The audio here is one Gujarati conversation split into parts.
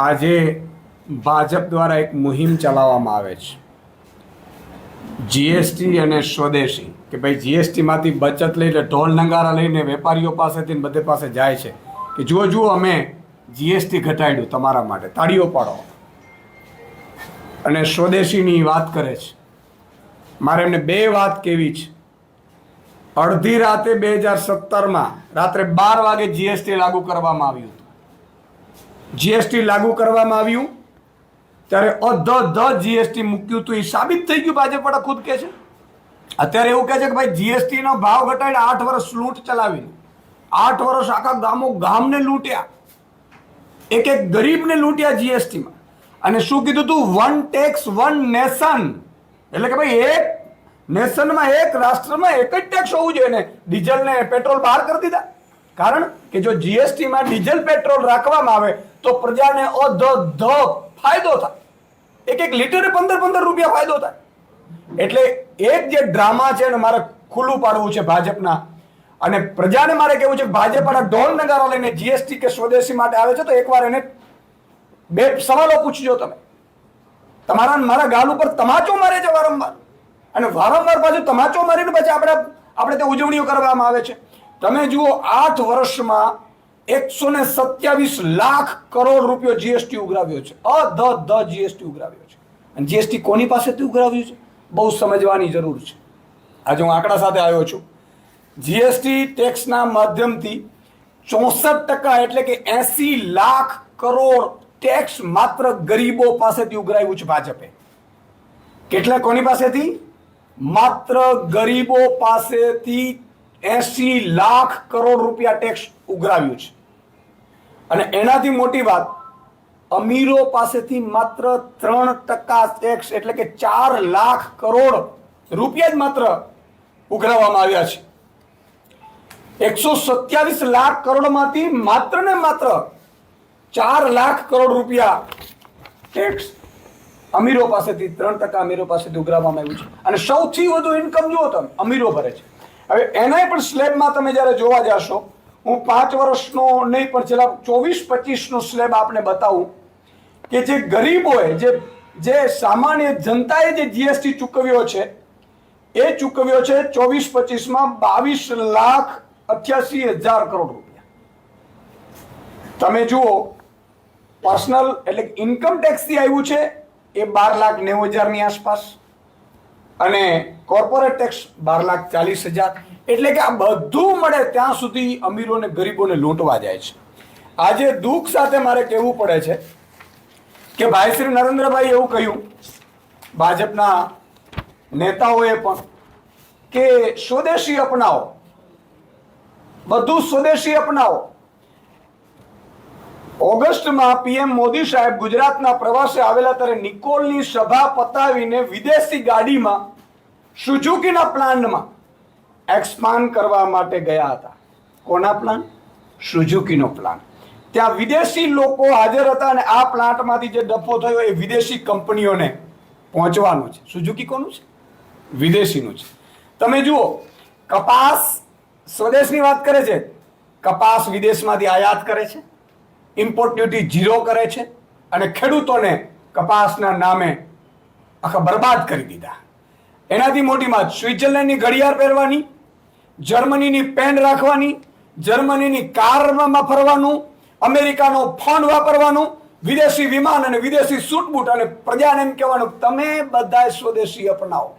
આજે ભાજપ દ્વારા એક મુહિમ ચલાવવામાં આવે છે. જીએસટી અને સ્વદેશી, કે ભાઈ જીએસટીમાંથી બચત લઈને ઢોલ નંગારા લઈને વેપારીઓ પાસેથી બધે પાસે જાય છે. કે જુઓ જુઓ, અમે જીએસટી ઘટાડ્યું તમારા માટે, તાળીઓ પાડો. અને સ્વદેશીની વાત કરે છે. મારે એમને બે વાત કેવી છે. અડધી રાતે બે હજાર સત્તરમાં રાત્રે બાર વાગે જીએસટી લાગુ કરવામાં આવ્યું હતું. જીએસટી લાગુ કરવામાં આવ્યું. ત્યારે અધ ધ જીએસટી મૂક્યું હતું એ સાબિત થઈ ગયું ભાજપ વાળા ખુદ કે છે. અત્યારે એવું કહે છે કે ભાઈ જીએસટીનો ભાવ ઘટાડીને આઠ વર્ષ લૂંટ ચલાવીને આઠ વર્ષ આખા ગામો ગામને લૂંટ્યા. એક એક ગરીબને લૂંટ્યા જીએસટીમાં અને શું કીધું તું? વન ટેક્સ વન નેશન એટલે કે ભાઈ એક નેશનમાં એક રાષ્ટ્રમાં એક જ ટેક્સ હોવું જોઈએ ને. ડીઝલ ને પેટ્રોલ બહાર કરી દીધા. કારણ કે જો જીએસટીમાં ડીઝલ પેટ્રોલ રાખવામાં આવે તો પ્રજાને અધ ફાયદો થાય. એક એક લીટરે પંદર પંદર રૂપિયા ફાયદો થાય. એટલે એક જે ડ્રામા છે ને મારે ખુલ્લું પાડવું છે ભાજપના. અને પ્રજાને મારે કેવું છે ભાજપ આના ઢોલ નગારા લઈને જીએસટી કે સ્વદેશી માટે આવે છે તો એકવાર એને બે સવાલો પૂછજો તમે. તમારા મારા ગાલ ઉપર તમાચો મારે છે વારંવાર. અને વારંવાર પાછું તમાચો મારીને પછી આપણે આપણે તે ઉજવણીઓ કરવામાં આવે છે. તમે જુઓ, આઠ વર્ષમાં એકસો ને સત્યાવીસ લાખ કરોડ રૂપિયો જીએસટી ઉઘરાવ્યો છે. અધ ધ જીએસટી ઉઘરાવ્યો છે. અને જીએસટી કોની પાસેથી ઉઘરાવ્યું છે? બહુ સમજવાની જરૂર છે. આજે હું આંકડા સાથે આવ્યો છું. જીએસટી ટેક્સના માધ્યમથી ચોસઠ ટકા એટલે કે એસી લાખ કરોડ ટેક્સ માત્ર ગરીબો પાસેથી ઉઘરાવ્યું છે ભાજપે. કેટલા કોની પાસેથી? માત્ર ગરીબો પાસેથી એસી લાખ કરોડ રૂપિયા ટેક્સ ઉઘરાવ્યું છે. અને એનાથી મોટી વાત, અમીરો પાસેથી માત્ર ત્રણ ટકા ટેક્સ એટલે કે ચાર લાખ કરોડ રૂપિયા જ માત્ર ઉઘરાવવામાં આવ્યા છે. એકસો સત્યાવીસ લાખ કરોડમાંથી માત્ર ને માત્ર ચાર લાખ કરોડ રૂપિયા ટેક્સ અમીરો પાસેથી, ત્રણ ટકા અમીરો પાસેથી ઉઘરાવવામાં આવ્યું છે. અને સૌથી વધુ ઇન્કમ જુઓ તમે, અમીરો ભરે છે. હવે એનાય પણ સ્લેબમાં તમે જ્યારે જોવા જશો હું પાંચ વર્ષનો નહીં, પણ છેલ્લા ચોવીસ, પચીસનો સ્લેબ આપને બતાવું કે જે ગરીબોએ જે જે સામાન્ય જનતાએ જે જીએસટી ચૂકવ્યો છે, એ ચૂકવ્યો છે ચોવીસ, પચીસમાં બાવીસ લાખ અઠ્યાસી હજાર કરોડ રૂપિયા. તમે જુઓ પર્સનલ એટલે ઇન્કમ ટેક્સથી આવ્યું છે એ બાર લાખ નેવું હજારની આસપાસ. અને કોર્પોરેટ ટેક્સ બાર લાખ ચાલીસ હજાર. એટલે કે આ બધું મળે ત્યાં સુધી અમીરોને ગરીબોને લૂંટવા જાય છે. આજે દુઃખ સાથે મારે કહેવું પડે છે કે ભાઈ શ્રી નરેન્દ્રભાઈ એવું કહ્યું, ભાજપના નેતાઓએ પણ, કે સ્વદેશી અપનાવો. બધું સ્વદેશી અપનાવો. ઓગસ્ટમાં પીએમ મોદી સાહેબ ગુજરાતના પ્રવાસે આવેલા ત્યારે નિકોલની સભા પતાવીને વિદેશી ગાડીમાં સુઝુકીના પ્લાન્ટમાં એક્સપાન્ડ કરવા માટે ગયા હતા. કોના પ્લાન? સુઝુકીનો પ્લાન. ત્યાં વિદેશી લોકો હાજર હતા અને આ પ્લાન્ટમાંથી જે ડફો થયો એ વિદેશી કંપનીઓને પહોંચવાનું છે. સુઝુકી કોનું છે? વિદેશીનું છે. તમે જુઓ, કપાસ સ્વદેશની વાત કરે છે. કપાસ વિદેશમાંથી આયાત કરે છે. ઇમ્પોર્ટ ડ્યુટી ઝીરો કરે છે અને ખેડૂતોને કપાસના નામે આખા બરબાદ કરી દીધા. એનાથી મોટી વાત સ્વિટ્ઝરલેન્ડની ઘડિયાળ પહેરવાની, જર્મનીની પેન રાખવાની, જર્મનીની કારમાં ફરવાનું, અમેરિકાનો ફોન વાપરવાનું, વિદેશી વિમાન અને વિદેશી સૂટબૂટ અને પ્રજાને એમ કહેવાનું, તમે બધા સ્વદેશી અપનાવો.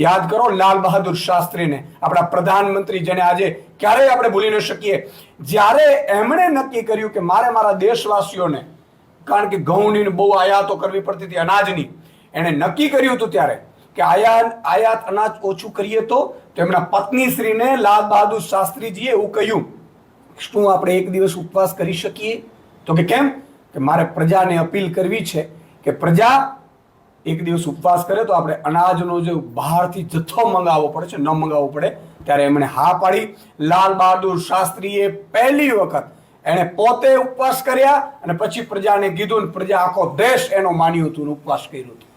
યાદ કરો લાલ બહાદુર શાસ્ત્રીને, આપણા પ્રધાનમંત્રી જેને આજે ક્યારેય આપણે ભૂલી ન શકીએ. જ્યારે એમણે નક્કી કર્યું કે મારે મારા દેશવાસીઓને, કારણ કે ઘઉંની બહુ આયાતો કરવી પડતી હતી અનાજની, એણે નક્કી કર્યું હતું ત્યારે કે આયાત આયાત અનાજ ઓછું કરીએ તો એમના પત્ની શ્રીને લાલ બહાદુર શાસ્ત્રીજીએ એવું કહ્યું શું આપણે એક દિવસ ઉપવાસ કરી શકીએ? તો કે કેમ? કે મારે પ્રજાને અપીલ કરવી છે કે પ્રજા એક દિવસ ઉપવાસ કરે તો આપણે અનાજનો જે બહારથી જથ્થો મંગાવવો પડે છે, ન મંગાવવો પડે, ત્યારે એમણે હા પાડી. લાલ બહાદુર શાસ્ત્રીએ પહેલી વખત એણે પોતે ઉપવાસ કર્યા અને પછી પ્રજાને કીધું ને પ્રજા આખો દેશ એનો માન્યું હતું ઉપવાસ કર્યું હતું.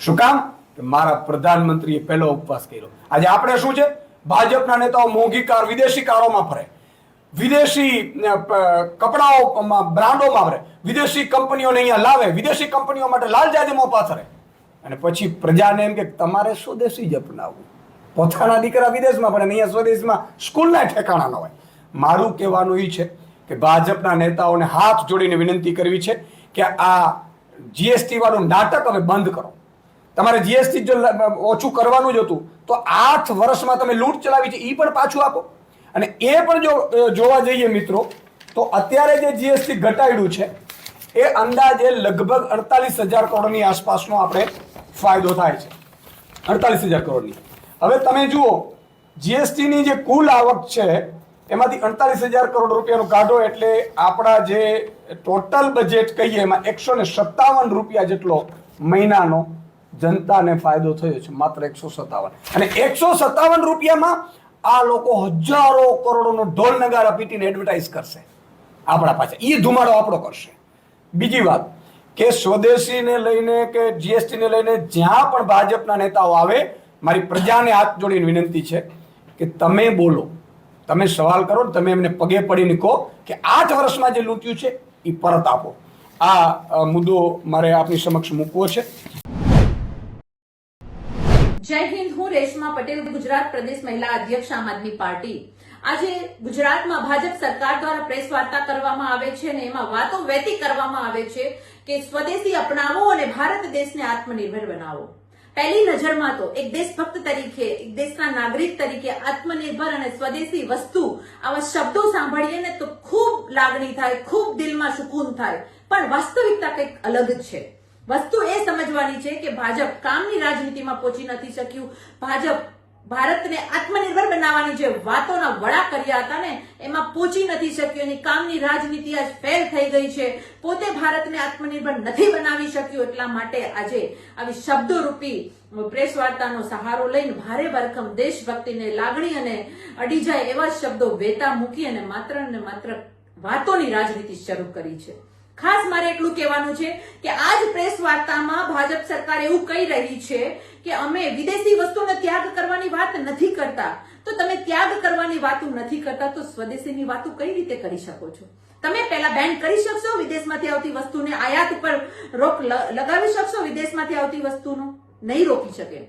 શું કામ? કે મારા પ્રધાનમંત્રીએ પહેલો ઉપવાસ કર્યો. આજે આપણે શું છે? ભાજપના નેતાઓ મોંઘી કાર, વિદેશી કારોમાં ફરે. વિદેશી કપડાઓમાં બ્રાન્ડોમાં ફરે. વિદેશી કંપનીઓને અહીંયા લાવે. વિદેશી કંપનીઓ માટે લાલ જાદીમાં પાથરે. અને પછી પ્રજાને એમ કે તમારે સ્વદેશી જ અપનાવવું. પોતાના દીકરા વિદેશમાં પણ અહીંયા સ્વદેશમાં સ્કૂલના ઠેકાણા ન હોય. મારું કહેવાનું એ છે કે ભાજપના નેતાઓને હાથ જોડીને વિનંતી કરવી છે કે આ જીએસટી વાળું નાટક હવે બંધ કરો. તમારે જીએસટી જો ઓછું કરવાનું જ હતું, તો આઠ વર્ષમાં તમે લૂંટ ચલાવી છે એ પણ પાછું આપો. અને એ પણ જો જોવા જઈએ મિત્રો, તો અત્યારે જે જીએસટી ઘટાડ્યું છે, એ અંદાજે લગભગ અડતાલીસ હજાર કરોડની આસપાસનો આપણે ફાયદો થાય છે. અડતાલીસ હજાર કરોડની. હવે તમે જુઓ જીએસટીની જે કુલ આવક છે, એમાંથી અડતાલીસ હજાર કરોડ રૂપિયાનો કાઢો એટલે આપણા જે ટોટલ બજેટ કહીએ, એમાં એકસો ને સત્તાવન રૂપિયા જેટલો મહિનાનો જનતાને ફાયદો થયો છે, માત્ર એકસો સત્તાવન. અને એકસો સત્તાવન રૂપિયામાં આ લોકો હજારો કરોડોનો ઢોલ નગારા પીટીને એડવર્ટાઇઝ કરશે. આપણા પાસે એ ધુમાડો આપણો કરશે. બીજી વાત કે સ્વદેશીને લઈને કે જીએસટીને લઈને જ્યાં પણ ભાજપના નેતાઓ આવે, મારી પ્રજાને હાથ જોડીને વિનંતી છે કે તમે બોલો, તમે સવાલ કરો તમે એમને પગે પડીને કહો કે આઠ વર્ષમાં જે લૂંટ્યું છે એ પરત આપો. આ મુદ્દો મારે આપની સમક્ષ મૂકવો છે. જય હિન્દ, હું રેશમા પટેલ, ગુજરાત પ્રદેશ મહિલા અધ્યક્ષ આમ આદમી પાર્ટી. આજે ગુજરાતમાં ભાજપ સરકાર દ્વારા પ્રેસ વાર્તા કરવામાં આવે છે અને એમાં વાતો વહેતી કરવામાં આવે છે. કે સ્વદેશી અપનાવો અને ભારત દેશને આત્મનિર્ભર બનાવો. પહેલી નજરમાં તો એક દેશભક્ત તરીકે, એક દેશના નાગરિક તરીકે આત્મનિર્ભર અને સ્વદેશી વસ્તુ આવા શબ્દો સાંભળીએ ને તો ખૂબ લાગણી થાય, ખૂબ દિલમાં સુકૂન થાય. પણ વાસ્તવિકતા કંઈક અલગ જ છે. વસ્તુ એ સમજવાની છે કે ભાજપ કામની રાજનીતિમાં પહોંચી નથી શક્યું. ભાજપ ભારતને આત્મનિર્ભર બનાવવાની જે વાતોના વડા કર્યા હતા ને, એમાં પહોંચી નથી શક્યો, એની કામની રાજનીતિ આજ ફેલ થઈ ગઈ છે. પોતે ભારતને આત્મનિર્ભર નથી બનાવી શક્યું એટલા માટે આજે આવી શબ્દોરૂપી પ્રેસ વાર્તાનો સહારો લઈને ભારે ભરખમ દેશભક્તિને લાગણી અને અડી જાય એવા શબ્દો વેતા મૂકી અને માત્ર ને માત્ર વાતોની રાજનીતિ શરૂ કરી છે. ખાસ મારે એટલું કહેવાનું છે કે આજ પ્રેસ વાર્તામાં ભાજપ સરકાર એવું કહી રહી છે કે અમે વિદેશી વસ્તુનો ત્યાગ કરવાની વાત નથી કરતા. તો તમે ત્યાગ કરવાની વાતો નથી કરતા, તો સ્વદેશીની વાતો કઈ રીતે કરી શકો છો? તમે પહેલા બેન કરી શકશો વિદેશમાંથી આવતી વસ્તુને આયાત ઉપર રોક લગાવી શકશો વિદેશમાંથી આવતી વસ્તુનો? નહીં રોકી શકે.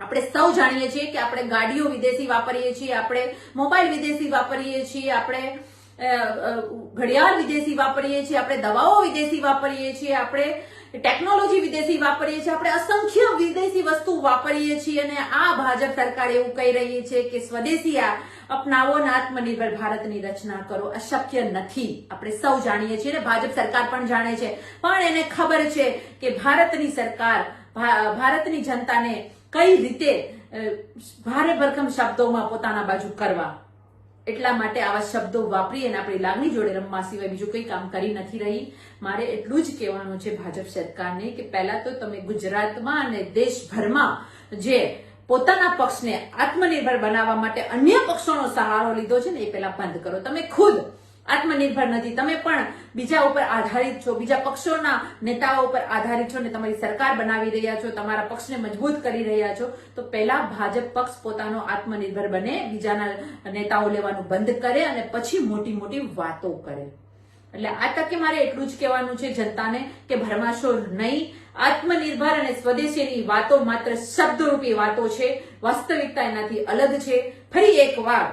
આપણે સૌ જાણીએ છીએ કે આપણે ગાડીઓ વિદેશી વાપરીએ છીએ, આપણે મોબાઈલ વિદેશી વાપરીએ છીએ, આપણે ઘડિયાળ વિદેશી વાપરીએ છીએ, આપણે દવાઓ વિદેશી વાપરીએ છીએ, આપણે ટેકનોલોજી વિદેશી વાપરીએ છીએ, આપણે અસંખ્ય વિદેશી વસ્તુ વાપરીએ છીએ અને આ ભાજપ સરકાર એવું કહી રહી છે કે સ્વદેશી અપનાવો અને આત્મનિર્ભર ભારતની રચના કરો. અશક્ય નથી. આપણે સૌ જાણીએ છીએ અને ભાજપ સરકાર પણ જાણે છે. પણ એને ખબર છે કે ભારતની સરકાર ભારતની જનતાને કઈ રીતે ભારે ભરખમ શબ્દોમાં પોતાના બાજુ કરવા એટલા માટે આવા શબ્દો વાપરી અને આપણી લાગણી જોડે રમવા સિવાય બીજું કંઈ કામ કરી નથી રહી. મારે એટલું જ કહેવાનું છે ભાજપ સરકારને કે પહેલા તો તમે ગુજરાતમાં અને દેશભરમાં જે પોતાના પક્ષને આત્મનિર્ભર બનાવવા માટે અન્ય પક્ષોનો સહારો લીધો છે ને એ પહેલા બંધ કરો. તમે ખુદ આત્મનિર્ભર નથી. તમે પણ બીજા ઉપર આધારિત છો, બીજા પક્ષોના નેતાઓ ઉપર આધારિત છો ને તમારી સરકાર બનાવી રહ્યા છો, તમારા પક્ષને મજબૂત કરી રહ્યા છો, તો પહેલા ભાજપ પક્ષ પોતાનો આત્મનિર્ભર બને, બીજાના નેતાઓ લેવાનું બંધ કરે અને પછી મોટી મોટી વાતો કરે. એટલે આ તકે મારે એટલું જ કહેવાનું છે જનતાને કે ભરમાશો નહીં. આત્મનિર્ભર અને સ્વદેશીની વાતો માત્ર શબ્દરૂપી વાતો છે, વાસ્તવિકતા એનાથી અલગ છે. ફરી એક વાર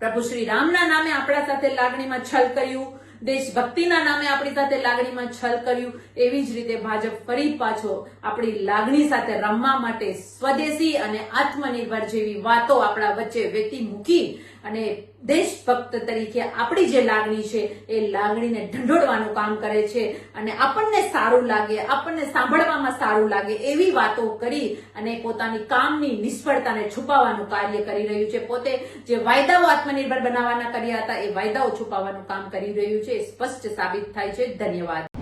પ્રભુ શ્રી રામના નામે આપણા સાથે લાગણીમાં છલ કર્યું, દેશભક્તિના નામે આપણી સાથે લાગણીમાં છલ કર્યું, એવી જ રીતે ભાજપ ફરી પાછો આપણી લાગણી સાથે રમવા માટે સ્વદેશી અને આત્મનિર્ભર જેવી વાતો આપણા વચ્ચે વેતી મૂકી અને દેશભક્ત તરીકે આપણી જે લાગણી છે, એ લાગણીને ઢંઢોળવાનું કામ કરે છે અને આપણને સારું લાગે, આપણને સાંભળવામાં સારું લાગે એવી વાતો કરી અને પોતાની કામની નિષ્ફળતાને છુપાવવાનું કાર્ય કરી રહ્યું છે. પોતે જે વાયદાઓ આત્મનિર્ભર બનાવવાના કર્યા હતા, એ વાયદાઓ છુપાવવાનું કામ કરી રહ્યું છે. એ સ્પષ્ટ સાબિત થાય છે. ધન્યવાદ.